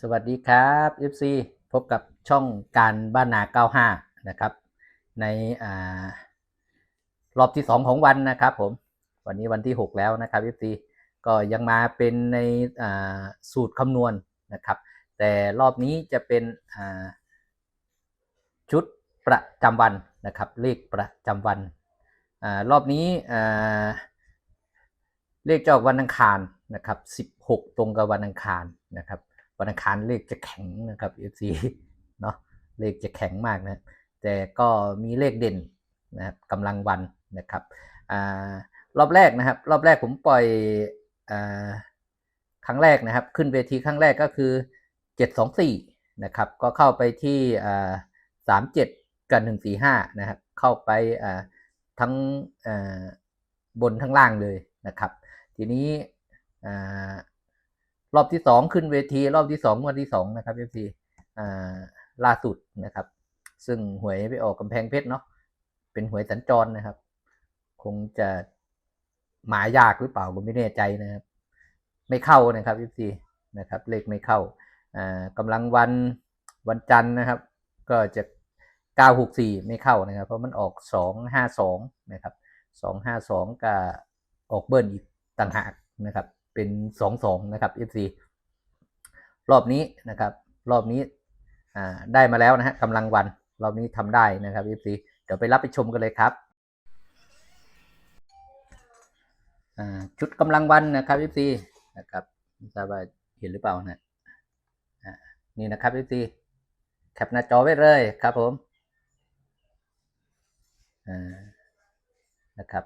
สวัสดีครับ FC พบกับช่องการบ้านนา 95 นะครับ ในอารอบที่ 2 ของวันนะครับผม วันนี้วันที่ 6 แล้วนะครับ FC ก็ยังมาเป็นในอ่าสูตรคำนวณนะครับ แต่รอบนี้จะเป็นอ่าชุดประจำวันนะครับ เลขประจำวันอารอบนี้อ่าเลขจะออกวันอังคารนะครับ 16 ตรงกับวันอังคารนะครับ วันอังคารเลขจะแข็งนะครับ FC เนาะเลขจะแข็งมากนะแต่ก็มีเลขเด่นนะครับกำลังวันนะครับอารอบแรกนะครับ รอบแรกผมปล่อยอาครั้งแรกนะครับ ขึ้นเวทีครั้งแรกก็คือ 724นะครับ ก็เข้าไปที่สามเจ็ดกับหนึ่งสี่ห้านะครับ เข้าไปอ่าทั้งอ่าบนทั้งล่างเลยนะครับ ทีนี้อ่า รอบที่สองขึ้นเวที รอบที่สองวันที่สองนะครับเอฟซีล่าสุดนะครับ ซึ่งหวยไปออกกำแพงเพชรเนาะเป็นหวยสัญจรนะครับ คงจะหมายากหรือเปล่าผมไม่แน่ใจนะครับ ไม่เข้านะครับเอฟซีนะครับ เลขไม่เข้าอ่ากำลังวันวันจันทร์นะครับ ก็จะ 964 ไม่เข้านะครับ เพราะมันออก 252 นะครับ 252 ก็ออกเบิ้ลอีกต่างหากนะครับ เป็น22นะครับ FC รอบนี้นะครับ รอบนี้ได้มาแล้วนะฮะกำลังวันรอบนี้ทำได้นะครับ FC เดี๋ยวไปรับไปชมกันเลยครับชุดกำลังวันนะครับ FC นะครับไม่ทราบว่าเห็นหรือเปล่านะนี่นะครับ FC แคปหน้าจอไว้เลยครับผมนะครับ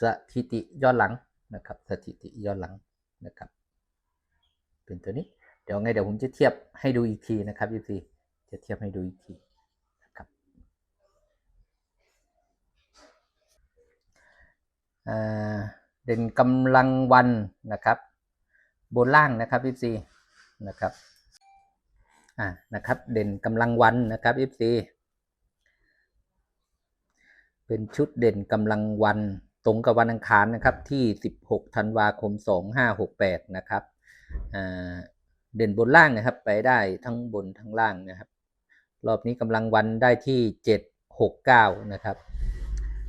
สถิติย้อนหลัง นะครับ สถิติย้อนหลังนะครับ เป็นตัวนี้ เดี๋ยวไงเดี๋ยวผมจะเทียบให้ดูอีกทีนะครับยูซีจะเทียบให้ดูอีกทีนะครับเด่นกำลังวันนะครับ บนล่างนะครับยูซีนะครับอ่านะครับ เด่นกำลังวันนะครับ FC เป็นชุดเด่นกำลังวัน ตรงกับวันอังคารนะครับที่ 16 ธันวาคม 2568 นะครับเด่นบนล่างนะครับ ไปได้ทั้งบนทั้งล่างนะครับ รอบนี้กำลังวันได้ที่ 769 นะครับ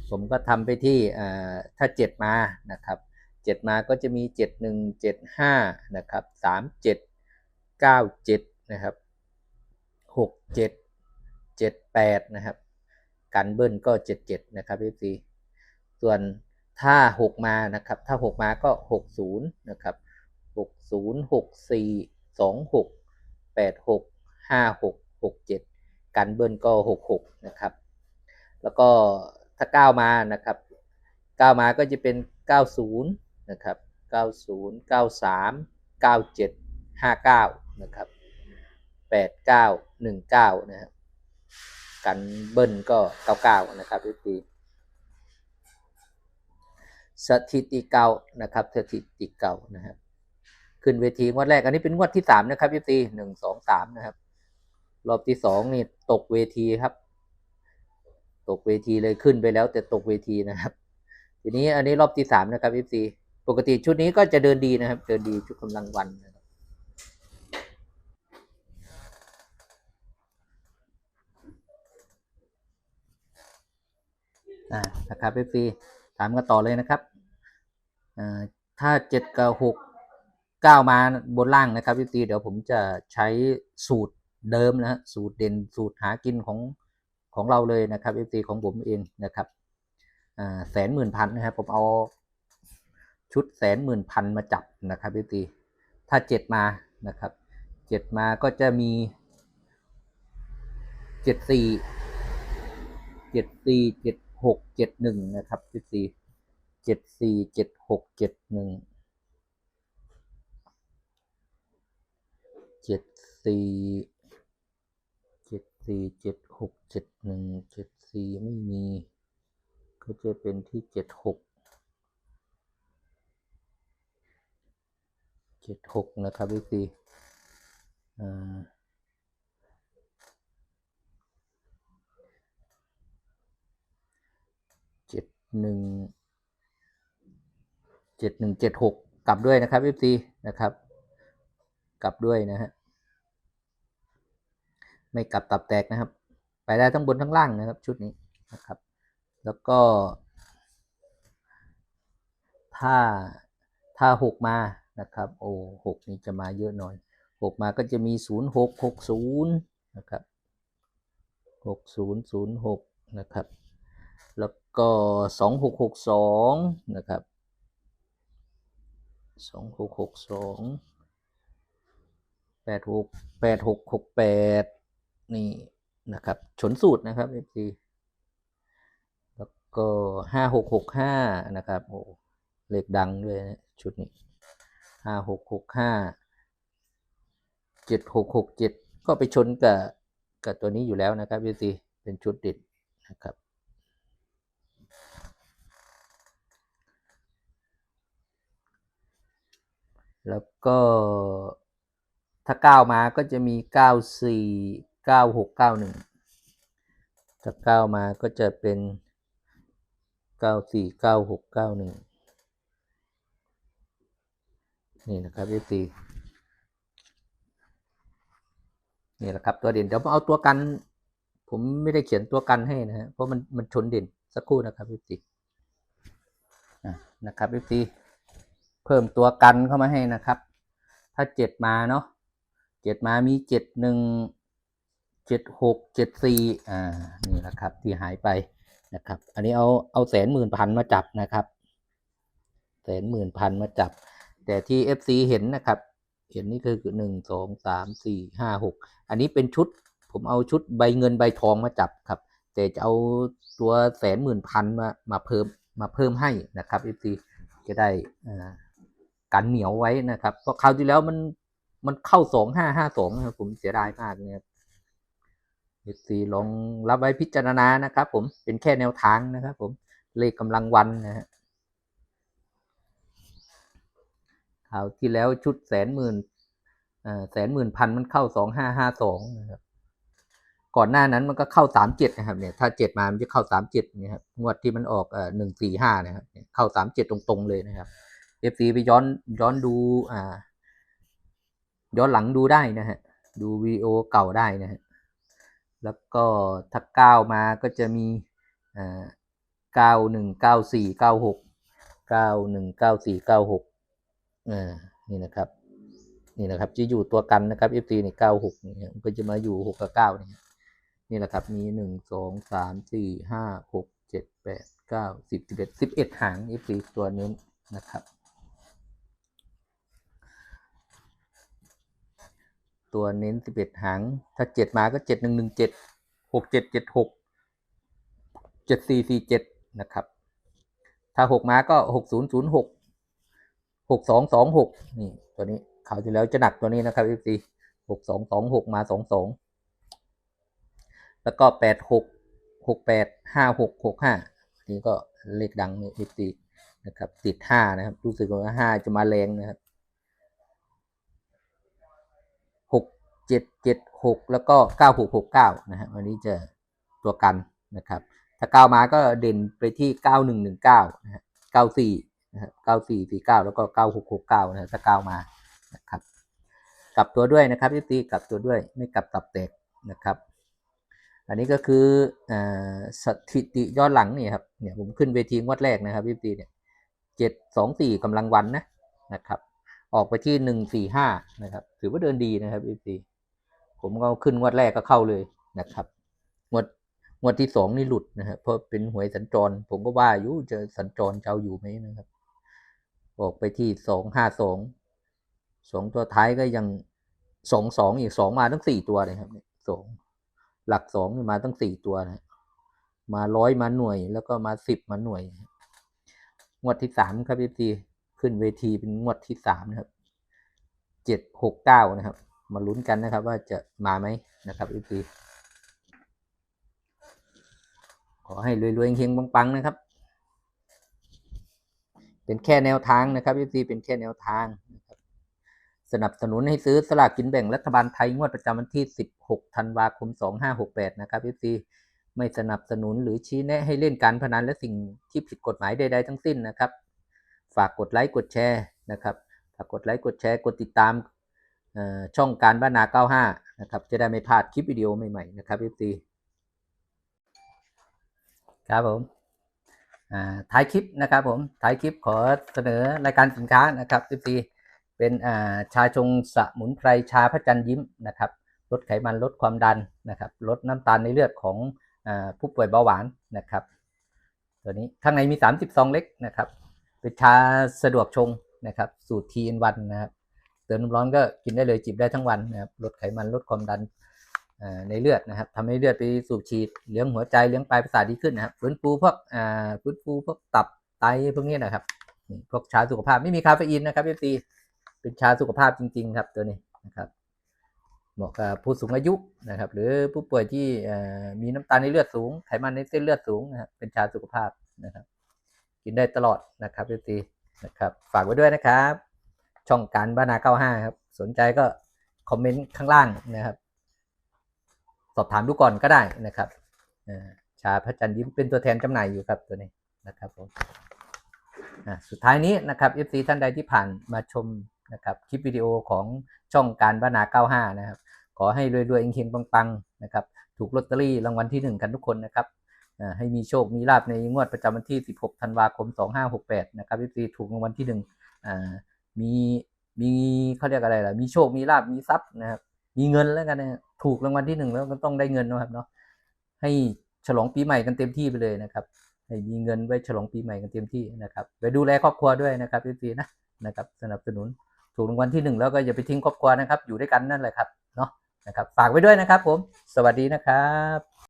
ผมก็ทำไปที่อ่าถ้า 7 มานะครับ 7 มาก็จะมี 71 75 นะครับ 37 97 นะครับหกเจ็ดเจ็ดแปดนะครับกันเบิ้ลก็เจ็ดเจ็ดนะครับพี่ซี ส่วนถ้าหกมานะครับ ถ้าหกมาก็หกศูนย์นะครับหกศูนย์หกสี่สองหกแปดหกห้าหกหกเจ็ดกันเบิ้ลก็หกหกนะครับ แล้วก็ถ้าเก้ามานะครับเก้ามาก็จะเป็นเก้าศูนย์นะครับเก้าศูนย์เก้าสามเก้าเจ็ดห้าเก้านะครับแปดเก้าหนึ่งเก้านะครับ กันเบิ้ลก็เก้าเก้านะครับพี่ปี สถิติเก่านะครับสถิติเก่านะครับ ขึ้นเวทีงวดแรกอันนี้เป็นงวดที่สามนะครับพี่ปีหนึ่งสองสามนะครับ รอบที่สองนี่ตกเวทีครับ ตกเวทีเลยขึ้นไปแล้ว แต่ตกเวทีนะครับ ทีนี้อันนี้รอบที่สามนะครับพี่ปีปกติชุดนี้ก็จะเดินดีนะครับ เดินดีชุดกำลังวันนะครับอ่านะครับ FC ถามกันต่อเลยนะครับถ้าเจ็ดกับหกเก้ามาบนล่างนะครับ FC เดี๋ยวผมจะใช้สูตรเดิมนะฮะสูตรเด่นสูตรหากินของของเราเลยนะครับ FC ของผมเองนะครับแสนหมื่นพันนะครับผมเอาชุดแสนหมื่นพันมาจับนะครับ FC ถ้าเจ็ดมานะครับเจ็ดมาก็จะมีเจ็ดสี่เจ็ดสี่เจ็ด หกเจ็ดหนึ่งนะครับเจ็ดสี่เจ็ดสี่เจ็ดหกเจ็ดหนึ่งเจ็ดสี่เจ็ดสี่เจ็ดหกเจ็ดหนึ่งเจ็ดสี่ไม่มี ก็จะเป็นที่เจ็ดหกเจ็ดหกนะครับพี่ซีอ่า เจ็ด หนึ่งเจ็ดหนึ่งเจ็ดหกกลับด้วยนะครับ FC นะครับ กลับด้วยนะฮะไม่กลับตับแตกนะครับ ไปได้ทั้งบนทั้งล่างนะครับ ชุดนี้นะครับ แล้วก็ ถ้าถ้าหกมานะครับ โอ้หกนี่จะมาเยอะหน่อยหกมาก็จะมีศูนย์หกหกศูนย์นะครับหกศูนย์ศูนย์หกนะครับ ก็สองหกหกสองนะครับสองหกหกสองแปดหกแปดหกหกแปดนี่นะครับชนสูตรนะครับ FG แล้วก็ห้าหกหกห้านะครับโอ้เหลขดังด้วยนะชุดนี้ห้าหกหกห้าเจ็ดหกหกเจ็ดก็ไปชนกับกับตัวนี้อยู่แล้วนะครับ FG เป็นชุดเด็ดนะครับ แล้วก็ถ้าเก้ามาก็จะมีเก้าสี่เก้าหกเก้าหนึ่งถ้าเก้ามาก็จะเป็นเก้าสี่เก้าหกเก้าหนึ่งนี่นะครับพี่ตีนี่แหละครับตัวเด่นเดี๋ยวผมเอาตัวกัน ผมไม่ได้เขียนตัวกันให้นะฮะเพราะมันมันชนเด่นสักครู่นะครับพี่ตีอะนะครับพี่ตี เพิ่มตัวกันเข้ามาให้นะครับ ถ้าเจ็ดมาเนาะเจ็ดมามีเจ็ดหนึ่งเจ็ดหกเจ็ดสี่อ่านี่แหละครับที่หายไปนะครับ อันนี้เอาเอาแสนหมื่นพันมาจับนะครับแสนหมื่นพันมาจับ แต่ที่ FC เห็นนะครับ เห็นนี่คือหนึ่งสองสามสี่ห้าหกอันนี้เป็นชุดผมเอาชุดใบเงินใบทองมาจับครับ แต่จะเอาตัวแสนหมื่นพันมามาเพิ่มมาเพิ่มให้นะครับ FC จะได้อ่า กันเหนียวไว้นะครับ เพราะคราวที่แล้วมันมันเข้าสองห้าห้าสองนะครับผมเสียดายมากเนี่ยเอซีลองรับไว้พิจารณานะครับ ผมเป็นแค่แนวทางนะครับ ผมเลขกำลังวันนะฮะคราวที่แล้วชุดแสนหมื่นแสนหมื่นพันมันเข้าสองห้าห้าสองนะครับก่อนหน้านั้นมันก็เข้าสามเจ็ดนะครับเนี่ยถ้าเจ็ดมามันจะเข้าสามเจ็ดนี่ยครับงวดที่มันออกเอ่อหนึ่งสี่ห้านะครับเข้าสามเจ็ดตรงๆเลยนะครับ เอฟซีไปย้อนย้อนดูอ่า ย้อนหลังดูได้นะฮะ ดูวีดีโอเก่าได้นะฮะ แล้วก็ถ้าเก้ามาก็จะมีอ่าเก้าหนึ่งเก้าสี่เก้าหกเก้าหนึ่งเก้าสี่เก้าหกอ่านี่นะครับ นี่นะครับจะอยู่ตัวกันนะครับ FT ในเก้าหกเนี่ยมันก็จะมาอยู่หกกับเก้านี่นี่แหละครับ มีหนึ่งสองสามสี่ห้าหกเจ็ดแปดเก้าสิบสิบเอ็ดสิบเอ็ดหาง FT ตัวนี้นะครับ ตัวเน้นสิบเอ็ดหาง ถ้าเจ็ดมาก็เจ็ดหนึ่งหนึ่งเจ็ดหกเจ็ดเจ็ดหกเจ็ดสี่สี่เจ็ดนะครับ ถ้าหกมาก็หกศูนย์ศูนย์หกหกสองสองหกนี่ตัวนี้ข่าวที่แล้วจะหนักตัวนี้นะครับ f อหกสองสองหกมาสองสองแล้วก็แปดหกหกแปดห้าหกหกห้านี่ก็เลขดังใน f อนะครับ ติดห้านะครับ รู้สึกว่าห้าจะมาแรงนะครับ หก เจ็ดเจ็ดหกแล้วก็เก้าหกหกเก้านะฮะวันนี้จะตัวกันนะครับ ถ้าเก้ามาก็เด่นไปที่เก้าหนึ่งหนึ่งเก้านะฮะเก้าสี่นะครับเก้าสี่สี่เก้าแล้วก็เก้าหกหกเก้านะฮะถ้าเก้ามานะครับกลับตัวด้วยนะครับพี่ตีกลับตัวด้วยไม่กลับตับแตกนะครับ อันนี้ก็คืออสถิติย้อนหลังนี่ครับเนี่ยผมขึ้นเวทีงวดแรกนะครับพี่ตีเนี่ยเจ็ดสองสี่กำลังวันนะนะครับ ออกไปที่หนึ่งสี่ห้านะครับ ถือว่าเดินดีนะครับพี่ตี ผมก็ขึ้นงวดแรกก็เข้าเลยนะครับงวดงวดที่สองนี่หลุดนะครับเพราะเป็นหวยสัญจร ผมก็ว่าอยู่จะสัญจรจะเอาอยู่ไหมนะครับ ออกไปที่สองห้าสองสองตัวท้ายก็ยังสองสองอีกสองมาทั้งสี่ตัวเลยครับสองหลักสองมาตั้งสี่ตัวนะมาร้อยมาหน่วยแล้วก็มาสิบมาหน่วย งวดที่สามครับพี่ตีขึ้นเวทีเป็นงวดที่สามนะครับเจ็ดหกเก้านะครับ มาลุ้นกันนะครับ ว่าจะมาไหมนะครับพี่ตีขอให้รวยๆเฮงๆปังๆนะครับ เป็นแค่แนวทางนะครับพี่ตีเป็นแค่แนวทางนะครับสนับสนุนให้ซื้อสลากกินแบ่งรัฐบาลไทยงวดประจำวันที่ 16 ธันวาคม 2568 นะครับพี่ตีไม่สนับสนุนหรือชี้แนะให้เล่นการพนันและสิ่งที่ผิดกฎหมายใด ๆ ทั้งสิ้นนะครับ ฝากกดไลค์กดแชร์นะครับ ฝากกดไลค์กดแชร์กดติดตาม ช่องการบ้านนา 95 นะครับ จะได้ไม่พลาดคลิปวิดีโอใหม่ๆนะครับ FC ครับผมท้ายคลิปนะครับผมท้ายคลิปขอเสนอรายการสินค้านะครับ FC เป็นาชาชงสมุนไพรชาพระจันทร์ยิ้มนะครับลดไขมันลดความดันนะครับลดน้ำตาลในเลือดของอผู้ป่วยเบาหวานนะครับ ตัวนี้ข้างในมี30ซองเล็กนะครับ เป็นชาสะดวกชงนะครับ สูตร TN1 นะครับ เติมน้ำร้อนก็กินได้เลยจิบได้ทั้งวันนะครับลดไขมันลดความดันในเลือดนะครับทำให้เลือดไปสูบฉีดเลี้ยงหัวใจเลี้ยงปลายประสาทดีขึ้นนะครับฟื้นฟูพวกฟื้นฟูพวกตับไตพวกนี้นะครับนี่พวกชาสุขภาพไม่มีคาเฟอีนนะครับพี่ตีเป็นชาสุขภาพจริง ๆ ครับตัวนี้นะครับเหมาะกับผู้สูงอายุนะครับ หรือผู้ป่วยที่มีน้ำตาลในเลือดสูงไขมันในเส้นเลือดสูงนะครับเป็นชาสุขภาพนะครับ กินได้ตลอดนะครับพี่ตีนะครับ ฝากไว้ด้วยนะครับ ช่องการบ้านา95ครับ สนใจก็คอมเมนต์ข้างล่างนะครับ สอบถามดูก่อนก็ได้นะครับชาพระจันทร์ยิ้มเป็นตัวแทนจำหน่ายอยู่ครับตัวนี้นะครับผมสุดท้ายนี้นะครับ FC ท่านใดที่ผ่านมาชมนะครับคลิปวิดีโอของช่องการบ้านา95 นะครับ ขอให้รวยๆเฮงๆปังๆนะครับ ถูกลอตเตอรี่รางวัลที่หนึ่งกันทุกคนนะครับให้มีโชค มีลาบในงวดประจำวันที่ 16 ธันวาคม 2568 นะครับพี่ตีถูกรางวัลที่หนึ่งอ่า มีมีเขาเรียกอะไรล่ะมีโชคมีลาบมีทรัพย์นะครับ มีเงินแล้วกันนะถูกรางวัลที่หนึ่งแล้วก็ต้องได้เงินนะครับเนาะให้ฉลองปีใหม่กันเต็มที่ไปเลยนะครับให้มีเงินไว้ฉลองปีใหม่กันเต็มที่นะครับไปดูแลครอบครัวด้วยนะครับพี่ตีนะนะครับ สนับสนุนถูกรางวัลที่หนึ่งแล้วก็อย่าไปทิ้งครอบครัวนะครับ อยู่ด้วยกันนั่นแหละครับเนาะนะครับ ฝากไว้ด้วยนะครับผม สวัสดีนะครับ